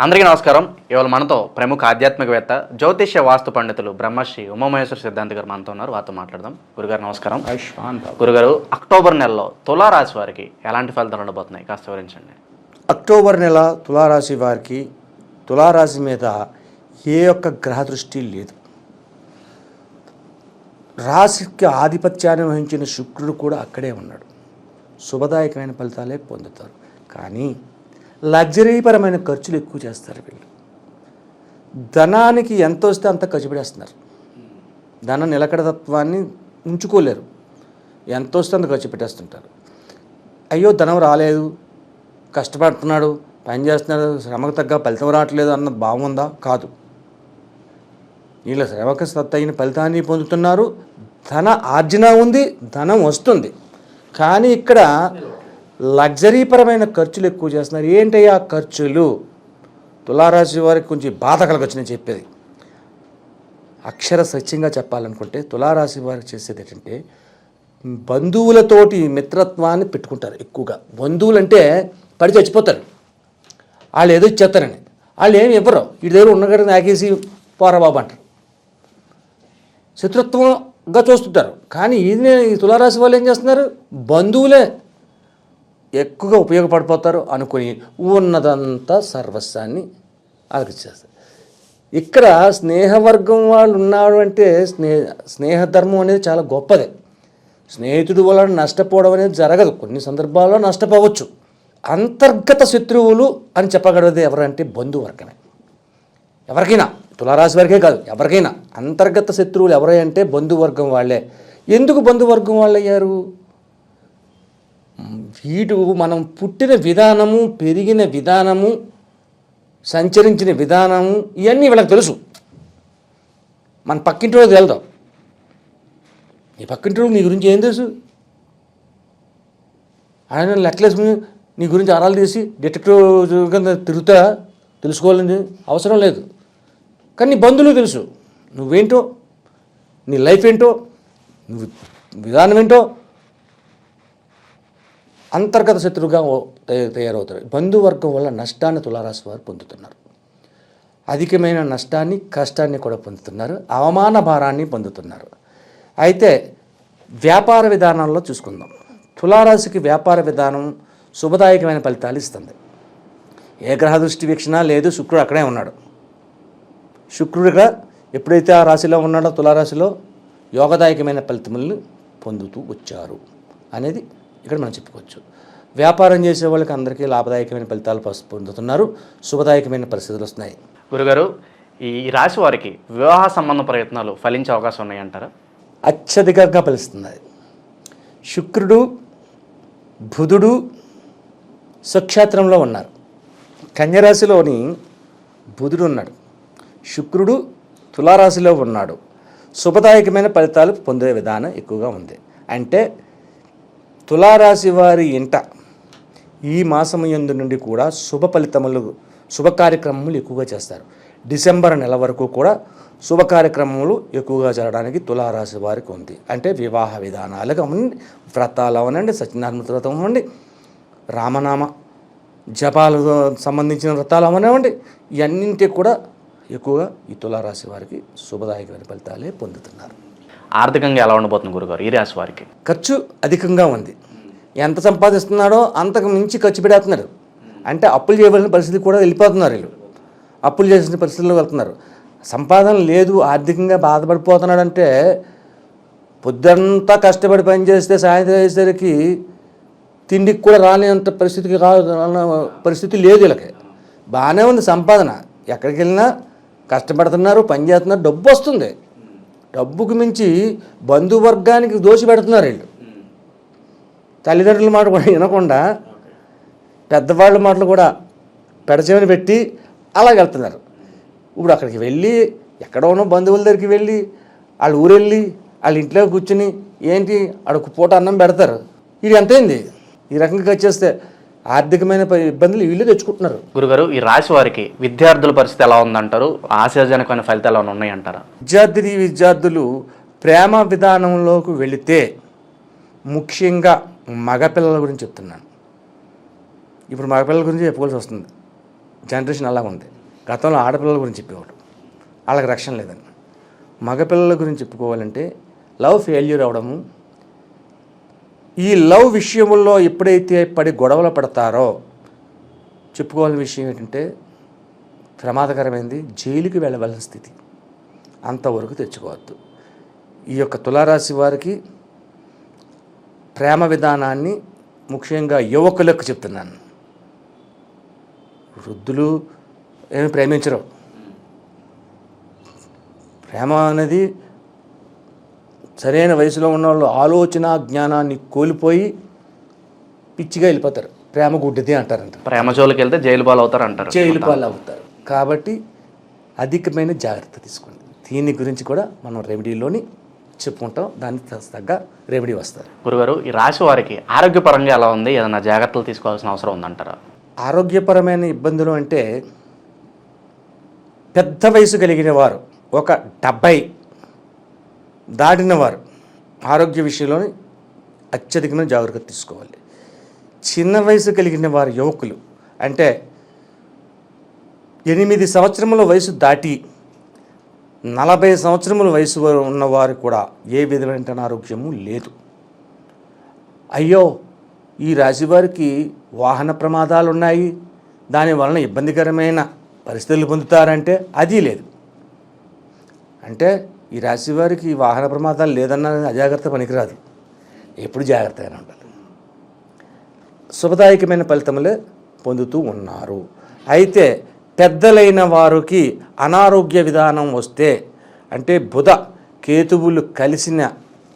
అందరికీ నమస్కారం. ఇవాళ మనతో ప్రముఖ ఆధ్యాత్మికవేత్త జ్యోతిష్య వాస్తు పండితులు బ్రహ్మశ్రీ ఉమామహేశ్వర సిద్ధాంతి గారు మనతో ఉన్నారు. వారితో మాట్లాడదాం. గురుగారు నమస్కారం. గురుగారు అక్టోబర్ నెలలో తులారాశి వారికి ఎలాంటి ఫలితాలు ఉండబోతున్నాయి? కాస్త వివరించండి. అక్టోబర్ నెల తులారాశి వారికి తులారాశి మీద ఏ ఒక్క గ్రహ దృష్టి లేదు. రాశికి ఆధిపత్యాన్ని వహించిన శుక్రుడు కూడా అక్కడే ఉన్నాడు. శుభదాయకమైన ఫలితాలే పొందుతారు. కానీ లగ్జరీపరమైన ఖర్చులు ఎక్కువ చేస్తారు వీళ్ళు. ధనానికి ఎంత వస్తే అంత ఖర్చు పెడేస్తున్నారు ధన నిలకడతత్వాన్ని ఉంచుకోలేరు. ఎంత వస్తే అంత ఖర్చు పెట్టేస్తుంటారు. అయ్యో ధనం రాలేదు కష్టపడుతున్నాడు పని చేస్తున్నాడు శ్రమకు తగ్గ ఫలితం రావట్లేదు అన్న భావం ఉందా? కాదు. వీళ్ళ శ్రమకు తగిన ఫలితాన్ని పొందుతున్నారు. ధన ఆర్జన ఉంది ధనం వస్తుంది. కానీ ఇక్కడ లగ్జరీపరమైన ఖర్చులు ఎక్కువ చేస్తున్నారు. ఏంటయ్యా ఖర్చులు? తులారాశి వారికి కొంచెం బాధ కలగచ్చు నేను చెప్పేది. అక్షర సత్యంగా చెప్పాలనుకుంటే తులారాశి వారికి చేసేది ఏంటంటే బంధువులతోటి మిత్రత్వాన్ని పెట్టుకుంటారు ఎక్కువగా. బంధువులు అంటే పడి చచ్చిపోతారు. వాళ్ళు ఏదో ఇచ్చేస్తారని వాళ్ళు ఏమి ఇవ్వరు. వీడి దగ్గర ఉన్నగడ నాకేసి పోరా బాబు అంటారు. శత్రుత్వంగా చూస్తుంటారు. కానీ ఇది ఈ తులారాశి వాళ్ళు ఏం చేస్తున్నారు? బంధువులే ఎక్కువగా ఉపయోగపడిపోతారు అనుకుని ఉన్నదంతా సర్వస్వాన్ని ఆలకిచ్చేస్తారు ఇక్కడ స్నేహవర్గం వాళ్ళు ఉన్నారు అంటే స్నేహ స్నేహధర్మం అనేది చాలా గొప్పదే. స్నేహితుడు వలన నష్టపోవడం అనేది జరగదు. కొన్ని సందర్భాల్లో నష్టపోవచ్చు. అంతర్గత శత్రువులు అని చెప్పగలది ఎవరంటే బంధువర్గమే. ఎవరికైనా తులారాశి వారికే కాదు ఎవరికైనా అంతర్గత శత్రువులు ఎవరై అంటే బంధువర్గం వాళ్ళే. ఎందుకు బంధువర్గం వాళ్ళు అయ్యారు వీడు మనం పుట్టిన విధానము పెరిగిన విధానము సంచరించిన విధానము ఇవన్నీ వీళ్ళకి తెలుసు. మన పక్కింటి వాళ్ళకి వెళ్దాం నీ పక్కింటి నీ గురించి ఏం తెలుసు? ఆయన లెక్కలేసుకుని నీ గురించి ఆరాలు తీసి డిటెక్టివ్ కింద తిరుగుతా తెలుసుకోవాలని అవసరం లేదు. కానీ నీ బంధువులు తెలుసు. నువ్వేంటో? నీ లైఫ్ ఏంటో? నువ్వు విధానం ఏంటో? అంతర్గత శత్రువుగా తయారవుతారు. బంధువర్గం వల్ల నష్టాన్ని తులారాశి వారు పొందుతున్నారు. అధికమైన నష్టాన్ని కష్టాన్ని కూడా పొందుతున్నారు. అవమాన భారాన్ని పొందుతున్నారు. అయితే వ్యాపార విధానంలో చూసుకుందాం. తులారాశికి వ్యాపార విధానం శుభదాయకమైన ఫలితాలు ఇస్తుంది. ఏ గ్రహ దృష్టి వీక్షణ? లేదు. శుక్రుడు అక్కడే ఉన్నాడు. శుక్రుడిగా ఎప్పుడైతే ఆ రాశిలో ఉన్నాడో తులారాశిలో యోగదాయకమైన ఫలితములను పొందుతూ వచ్చారు అనేది ఇక్కడ మనం చెప్పుకోవచ్చు. వ్యాపారం చేసే వాళ్ళకి అందరికీ లాభదాయకమైన ఫలితాలు పొందుతున్నారు. శుభదాయకమైన పరిస్థితులు వస్తున్నాయి. గురుగారు ఈ రాశి వారికి వివాహ సంబంధ ప్రయత్నాలు ఫలించే అవకాశం ఉన్నాయంటారా? అత్యధికంగా ఫలిస్తుంది అది. శుక్రుడు బుధుడు స్వక్షేత్రంలో ఉన్నారు. కన్యరాశిలోని బుధుడు ఉన్నాడు. శుక్రుడు తులారాశిలో ఉన్నాడు. శుభదాయకమైన ఫలితాలు పొందే విధానం ఎక్కువగా ఉంది. అంటే తులారాశి వారి ఇంట ఈ మాసం ఎందు నుండి కూడా శుభ ఫలితములు శుభ కార్యక్రమములు ఎక్కువగా చేస్తారు. డిసెంబర్ నెల వరకు కూడా శుభ కార్యక్రమములు ఎక్కువగా జరగడానికి తులారాశి వారికి ఉంది. అంటే వివాహ విధానాలు అవనండి వ్రతాలు అవనండి సత్యనారాయణ వ్రతం అవ్వండి రామనామ జపాలకు సంబంధించిన వ్రతాలు అవనివ్వండి ఇవన్నింటికి కూడా ఎక్కువగా ఈ తులారాశి వారికి శుభదాయకమైన ఫలితాలే పొందుతున్నారు. ఆర్థికంగా ఎలా ఉండబోతుంది గురుగారు ఈ రాశి వారికి? ఖర్చు అధికంగా ఉంది. ఎంత సంపాదిస్తున్నాడో అంతకు మించి ఖర్చు పెడేస్తున్నారు అంటే అప్పులు చేయవలసిన పరిస్థితి కూడా వెళ్ళిపోతున్నారు వీళ్ళు. అప్పులు చేసిన పరిస్థితుల్లో వెళ్తున్నారు. సంపాదన లేదు ఆర్థికంగా బాధపడిపోతున్నాడంటే పొద్దంతా కష్టపడి పని చేస్తే సాయంత్రం అయ్యేసరికి తిండికి కూడా రాలేంత పరిస్థితికి రా పరిస్థితి లేదు వీళ్ళకి. బాగానే ఉంది సంపాదన. ఎక్కడికి వెళ్ళినా కష్టపడుతున్నారు పని చేస్తున్నారు డబ్బు వస్తుంది. డబ్బుకు మించి బంధువర్గానికి దోషి పెడుతున్నారు వీళ్ళు. తల్లిదండ్రుల మాట కూడా వినకుండా పెద్దవాళ్ళ మాటలు కూడా పెడచేమని పెట్టి అలా వెళ్తున్నారు. ఇప్పుడు అక్కడికి వెళ్ళి ఎక్కడ ఉన్న బంధువుల దగ్గరికి వెళ్ళి వాళ్ళు ఊరెళ్ళి వాళ్ళ ఇంట్లో కూర్చుని ఏంటి ఆడొక పూట అన్నం పెడతారు. ఇది ఎంతైంది? ఈ రకంగా వచ్చేస్తే ఆర్థికమైన ఇబ్బందులు వీళ్ళు తెచ్చుకుంటున్నారు. గురుగారు ఈ రాశి వారికి విద్యార్థుల పరిస్థితి ఎలా ఉందంటారు? ఆశాజనకమైన ఫలితాలు ఏమైనా ఉన్నాయంటారా? విద్యార్థిని విద్యార్థులు ప్రేమ విధానంలోకి వెళితే ముఖ్యంగా మగపిల్లల గురించి చెప్తున్నాను. ఇప్పుడు మగపిల్లల గురించి చెప్పుకోవాల్సి వస్తుంది. జనరేషన్ అలా ఉంది. గతంలో ఆడపిల్లల గురించి చెప్పేవాడు వాళ్ళకి రక్షణ లేదని. మగపిల్లల గురించి చెప్పుకోవాలంటే లవ్ ఫెయిల్యూర్ అవడము ఈ లవ్ విషయంలో ఎప్పుడైతే పడి గొడవలు పడతారో చెప్పుకోవాల్సిన విషయం ఏంటంటే ప్రమాదకరమైనది జైలుకి వెళ్ళవలసిన స్థితి. అంతవరకు తెచ్చుకోవద్దు. ఈ యొక్క తులారాశి వారికి ప్రేమ విధానాన్ని ముఖ్యంగా యువకులకు చెప్తున్నాను. వృద్ధులు ఏమి ప్రేమించరు. ప్రేమ అనేది సరైన వయసులో ఉన్న వాళ్ళు ఆలోచన జ్ఞానాన్ని కోల్పోయి పిచ్చిగా వెళ్ళిపోతారు. ప్రేమ గుడ్డిది అంటారంట. ప్రేమ జోలికి వెళ్తే జైలు పాలు అవుతారు అంటారు. జైలు పాలు అవుతారు కాబట్టి అధికమైన జాగ్రత్త తీసుకోండి. దీని గురించి కూడా మనం రెమెడీలోని చెప్పుకుంటాం. దానికి తగ్గ రెమెడీ వస్తారు గురుగారు ఈ రాశి వారికి ఆరోగ్యపరంగా ఎలా ఉంది? ఏదైనా జాగ్రత్తలు తీసుకోవాల్సిన అవసరం ఉందంటారా? ఆరోగ్యపరమైన ఇబ్బందులు అంటే పెద్ద వయసు కలిగిన వారు ఒక డెబ్బై దాటిన వారు ఆరోగ్య విషయంలో అత్యధికమైన జాగ్రత్త తీసుకోవాలి. చిన్న వయసు కలిగిన వారు యువకులు అంటే ఎనిమిది సంవత్సరముల వయసు దాటి నలభై సంవత్సరముల వయసు ఉన్నవారు కూడా ఏ విధమైన అనారోగ్యము లేదు. అయ్యో ఈ రాశివారికి వాహన ప్రమాదాలు ఉన్నాయి. దాని వలన ఇబ్బందికరమైన పరిస్థితులు పొందుతారంటే అది లేదు. అంటే ఈ రాశి వారికి వాహన ప్రమాదాలు లేదన్న అజాగ్రత్త పనికిరాదు. ఎప్పుడు జాగ్రత్తగానే ఉండాలి. శుభదాయకమైన ఫలితములే పొందుతూ ఉన్నారు. అయితే పెద్దలైన వారికి అనారోగ్య విధానం వస్తే అంటే బుధ కేతువులు కలిసిన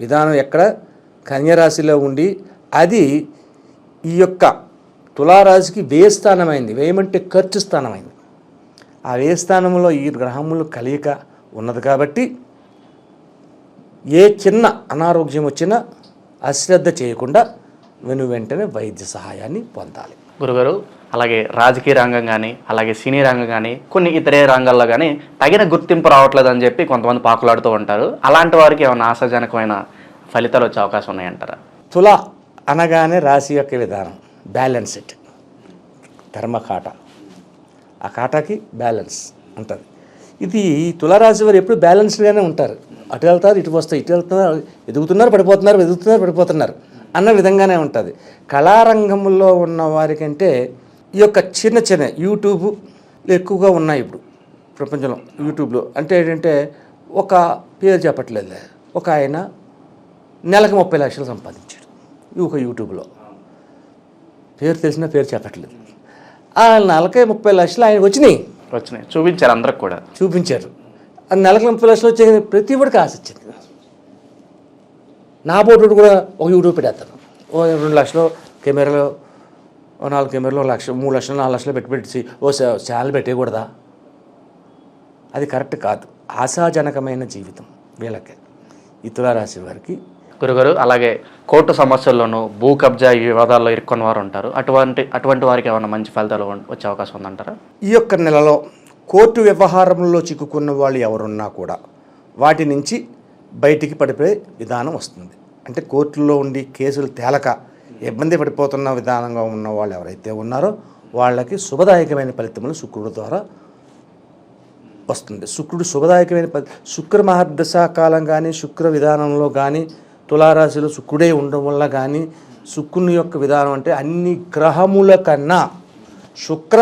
విధానం ఎక్కడ? కన్యరాశిలో ఉండి అది ఈ యొక్క తులారాశికి వ్యయ స్థానమైంది. వ్యయమంటే ఖర్చు స్థానమైంది. ఆ వ్యయ స్థానంలో ఈ గ్రహములు కలియక ఉన్నది కాబట్టి ఏ చిన్న అనారోగ్యం వచ్చినా అశ్రద్ధ చేయకుండా వెను వెంటనే వైద్య సహాయాన్ని పొందాలి. గురుగారు అలాగే రాజకీయ రంగం కానీ అలాగే సినీ రంగం కానీ కొన్ని ఇతరే రంగాల్లో కానీ తగిన గుర్తింపు రావట్లేదు అని చెప్పి కొంతమంది పాకులాడుతూ ఉంటారు. అలాంటి వారికి ఏమైనా ఆశాజనకమైన ఫలితాలు వచ్చే అవకాశం ఉన్నాయంటారా? తుల అనగానే రాశి యొక్క విధానం బ్యాలెన్స్డ్ ధర్మ కాట. ఆ కాటాకి బ్యాలెన్స్ ఉంటుంది ఇది తులారాశి వారు ఎప్పుడు బ్యాలెన్స్డ్గానే ఉంటారు. అటు వెళ్తారు ఇటు వస్తారు ఇటు వెళ్తున్నారు ఎదుగుతున్నారు పడిపోతున్నారు ఎదుగుతున్నారు పడిపోతున్నారు అన్న విధంగానే ఉంటుంది. కళారంగంలో ఉన్న వారికంటే ఈ యొక్క చిన్న చిన్న యూట్యూబ్ ఎక్కువగా ఉన్నాయి ఇప్పుడు ప్రపంచంలో యూట్యూబ్లో. అంటే ఏంటంటే ఒక పేరు చెప్పట్లేదు ఒక ఆయన నెలకు ముప్పై లక్షలు సంపాదించాడు ఈ ఒక యూట్యూబ్లో. పేరు తెలిసిన పేరు చెప్పట్లేదు. ఆ నెలకి ముప్పై లక్షలు ఆయన వచ్చినాయి. వచ్చినాయి. చూపించారు అందరికి కూడా. చూపించారు. ఆ నెలకు ముప్పై లక్షలు వచ్చే ప్రతి ఒక్కడికి ఆశ వచ్చింది. నా బోటు కూడా ఒక యూట్యూబ్ పెట్టేస్తాను. ఓ రెండు లక్షలు కెమెరాలో ఓ నాలుగు కెమెరాలో ఒక లక్ష మూడు లక్షలు నాలుగు లక్షలు పెట్టి పెట్టి ఓ ఛానల్ పెట్టేయకూడదా? అది కరెక్ట్ కాదు. ఆశాజనకమైన జీవితం వీళ్ళకి. ఈ తులారాశి వారికి గురుగారు అలాగే కోర్టు సమస్యల్లోనూ భూ కబ్జా వివాదాల్లో ఇరుక్కున్న వారు ఉంటారు. అటువంటి అటువంటి వారికి ఏమైనా మంచి ఫలితాలు వచ్చే అవకాశం ఉందంటారా? ఈ యొక్క నెలలో కోర్టు వ్యవహారంలో చిక్కుకున్న వాళ్ళు ఎవరున్నా కూడా వాటి నుంచి బయటికి పడిపోయే విధానం వస్తుంది. అంటే కోర్టులో ఉండి కేసులు తేలక ఇబ్బంది పడిపోతున్న విధానంగా ఉన్న వాళ్ళు ఎవరైతే ఉన్నారో వాళ్ళకి శుభదాయకమైన ఫలితములు శుక్రుడు ద్వారా వస్తుంది. శుక్రుడు శుభదాయకమైన శుక్ర మహర్దశ కాలం కానీ శుక్ర విధానంలో కానీ తులారాశిలో శుక్రుడే ఉండడం వల్ల కానీ శుక్రుని యొక్క విధానం అంటే అన్ని గ్రహముల కన్నా శుక్ర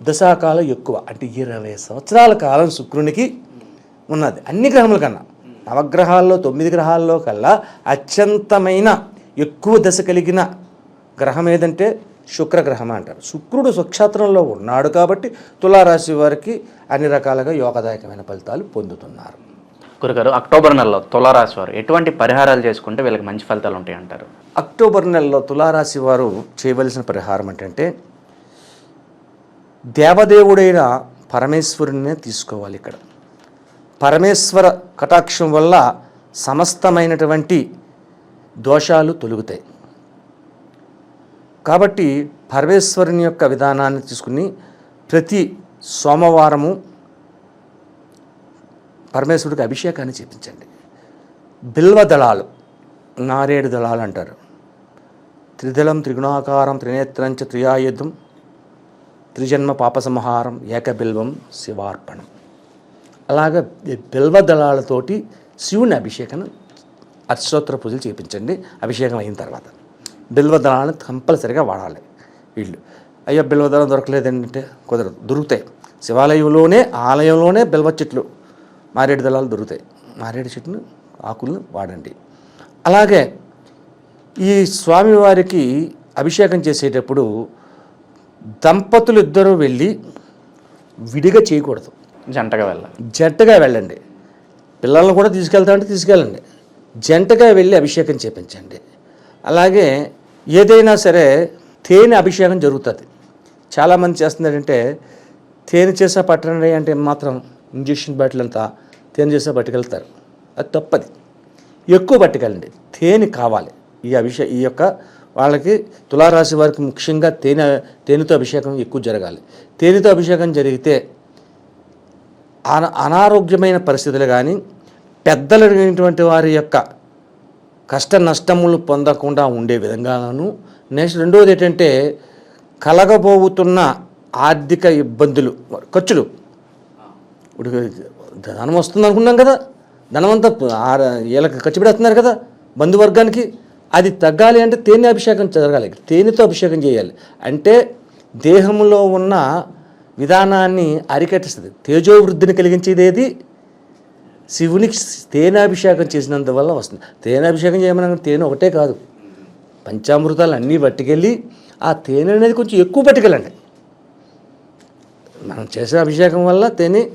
దశాకాలం ఎక్కువ. అంటే ఇరవై సంవత్సరాల కాలం శుక్రునికి ఉన్నది. అన్ని గ్రహముల కన్నా. నవగ్రహాల్లో తొమ్మిది గ్రహాల్లో కల్లా అత్యంతమైన ఎక్కువ దశ కలిగిన గ్రహం ఏదంటే శుక్రగ్రహం అంటారు. శుక్రుడు స్వక్షేత్రంలో ఉన్నాడు కాబట్టి తులారాశి వారికి అన్ని రకాలుగా యోగదాయకమైన ఫలితాలు పొందుతున్నారు. గురుగారు అక్టోబర్ నెలలో తులారాశి వారు ఎటువంటి పరిహారాలు చేసుకుంటే వీళ్ళకి మంచి ఫలితాలు ఉంటాయి అంటారు అక్టోబర్ నెలలో తులారాశి వారు చేయవలసిన పరిహారం ఏంటంటే దేవదేవుడైన పరమేశ్వరునే తీసుకోవాలి ఇక్కడ. పరమేశ్వర కటాక్షం వల్ల సమస్తమైనటువంటి దోషాలు తొలుగుతాయి. కాబట్టి పరమేశ్వరుని యొక్క విధానాన్ని తీసుకుని ప్రతి సోమవారము పరమేశ్వరుడికి అభిషేకాన్ని చేపించండి. బిల్వ దళాలు నారేడు దళాలు అంటారు. త్రిదళం త్రిగుణాకారం త్రినేత్రంచ త్రియాయుధం త్రిజన్మ పాప సంహారం ఏకబిల్వం శివార్పణం. అలాగ బిల్వదళాలతోటి బిల్వ దళాలతోటి శివుని అభిషేకం అష్టోత్తర పూజలు చేయించండి అభిషేకం అయిన తర్వాత బిల్వదళాలను కంపల్సరిగా వాడాలి వీళ్ళు. అయ్యో బిల్వ దళం దొరకలేదంటే కుదరదు. దొరుకుతాయి. శివాలయంలోనే ఆలయంలోనే బిల్వ చెట్లు మారేడు దళాలు దొరుకుతాయి. మారేడు చెట్టును ఆకులను వాడండి. అలాగే ఈ స్వామివారికి అభిషేకం చేసేటప్పుడు దంపతులు ఇద్దరూ వెళ్ళి విడిగా చేయకూడదు. జంటగా వెళ్ళాలి. జంటగా వెళ్ళండి. పిల్లలను కూడా తీసుకెళ్తామంటే తీసుకెళ్ళండి. జంటగా వెళ్ళి అభిషేకం చేపించండి. అలాగే ఏదైనా సరే తేనె అభిషేకం జరుగుతుంది. చాలామంది చేస్తున్నారంటే తేనె చేసా పట్టండి అంటే మాత్రం ఇంజక్షన్ బాటిల్ అంతా తేనె చేసా పట్టుకెళ్తారు. అది తప్పది. ఎక్కువ పట్టుకెళ్ళండి. తేనె కావాలి. ఈ అభిషే ఈ యొక్క వాళ్ళకి తులారాశి వారికి ముఖ్యంగా తేనె తేనెతో అభిషేకం ఎక్కువ జరగాలి. తేనెతో అభిషేకం జరిగితే అన అనారోగ్యమైన పరిస్థితులు కానీ పెద్దలైనటువంటి వారి యొక్క కష్ట నష్టములు పొందకుండా ఉండే విధంగాను నెక్స్ట్ రెండవది ఏంటంటే కలగబోతున్న ఆర్థిక ఇబ్బందులు. ఖర్చులు. ఇప్పుడు ధనం వస్తుంది అనుకున్నాం కదా. ధనం అంతా ఆర- వీళ్ళకి ఖర్చు పెడుతున్నారు కదా బంధువర్గానికి. అది తగ్గాలి అంటే తేనె అభిషేకం జరగాలి. తేనెతో అభిషేకం చేయాలి. అంటే దేహంలో ఉన్న విధానాన్ని అరికట్టిస్తుంది. తేజోవృద్ధిని కలిగించేది ఏది శివునికి తేనాభిషేకం చేసినందువల్ల వస్తుంది. తేనాభిషేకం చేయమని తేనె ఒకటే కాదు. పంచామృతాలు అన్నీ పట్టుకెళ్ళి ఆ తేనె అనేది కొంచెం ఎక్కువ పట్టుకెళ్ళండి. మనం చేసే అభిషేకం వల్ల తేనె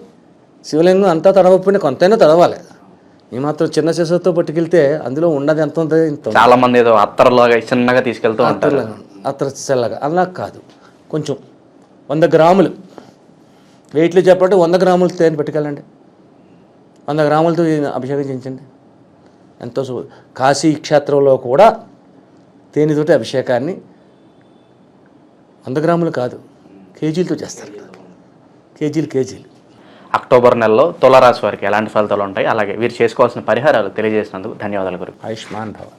శివలింగం అంతా తడవకపోయినా కొంతైనా తడవాలి. ఈ మాత్రం చిన్న శిశువుతో పట్టుకెళ్తే అందులో ఉన్నది ఎంత ఉంటుంది ఇంత ఉంది. చాలా మంది ఏదో అత్తర్లాగా చిన్నగా తీసుకెళ్తూ ఉంటారు. అత్ర చల్లగా అలా కాదు. కొంచెం వంద గ్రాములు. వెయిట్లో చెప్పంటే వంద గ్రాములు తేనె పట్టుకెళ్ళండి. వంద గ్రాములతో అభిషేకం చేయించండి. ఎంతో కాశీ క్షేత్రంలో కూడా తేనెతోటి అభిషేకాన్ని వంద గ్రాములు కాదు కేజీలతో చేస్తారు. కేజీలు కేజీలు. అక్టోబర్ నెలలో తులారాశి వారికి ఎలాంటి ఫలితాలు ఉంటాయి? అలాగే వీరు చేసుకోవాల్సిన పరిహారాలు తెలియజేసినందుకు ధన్యవాదాలు గురు. ఆయుష్మాన్ భవ.